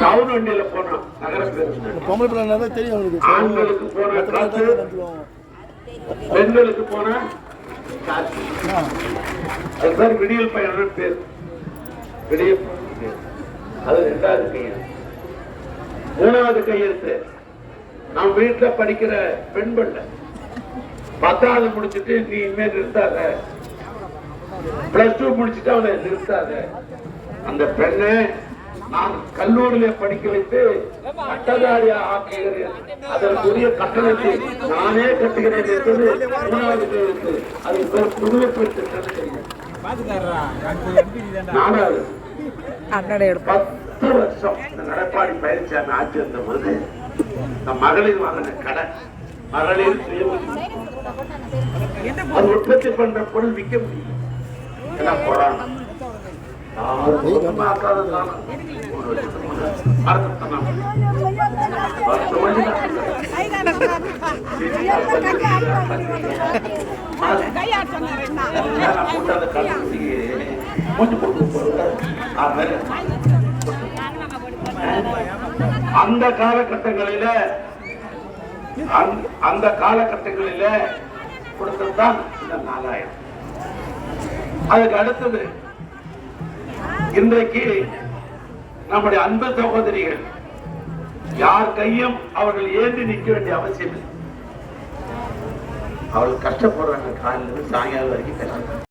Down வண்டியில போனோம் பொம்பளை பிள்ளை தெரியும் அவனுக்கு. ஆண்களுக்கு போன காசு. பெண்களுக்கு போன காசு. ஆ. அது பேர் விடியல் பயணம் பேர். பேர். அது ரெண்டாவது கையெழுத்து. மூணாவது கையெழுத்து. நம்ம வீட்டுல படிக்கிற பெண் பிள்ளை பத்தாவது முடிச்சுட்டு நீ இனிமேல் நிறுத்தாத. பிளஸ் டூ முடிச்சுட்டு அவனை நிறுத்தாத. அந்த பெண்ணை நான் கல்லூரியில படிக்க வைத்து பட்டதாரியா ஆக்குகிறேன் அதற்குரிய கட்டணத்தை நானே கட்டுகிறேன் என்பது மூணாவது அது பேர் புதுமை பெண் திட்டம் தெரியும் நாலாவது. அண்ணனை எடுப்போம். பத்து வருஷம் நடப்பாடி பயிற்சி ஆட்சி வந்த போது இந்த மகளிர் வாங்கின கடன் மகளிர். அது உற்பத்தி பண்ற பொருள் விற்க முடியும் அந்த கல்லூரிக்கு அந்த காலகட்டங்களில அந்த- அந்த காலகட்டங்களில கொடுத்ததுதான் இந்த நாலாயிரம். அதுக்கு அடுத்தது இன்றைக்கு நம்முடைய அன்பு சகோதரிகள் யார் கையும் அவர்கள் ஏந்தி நிற்க வேண்டிய அவசியம் இல்லை. அவர்கள் கஷ்டப்படுறாங்க காலையிலிருந்து சாயங்காலம் வரைக்கும் கஷ்டம்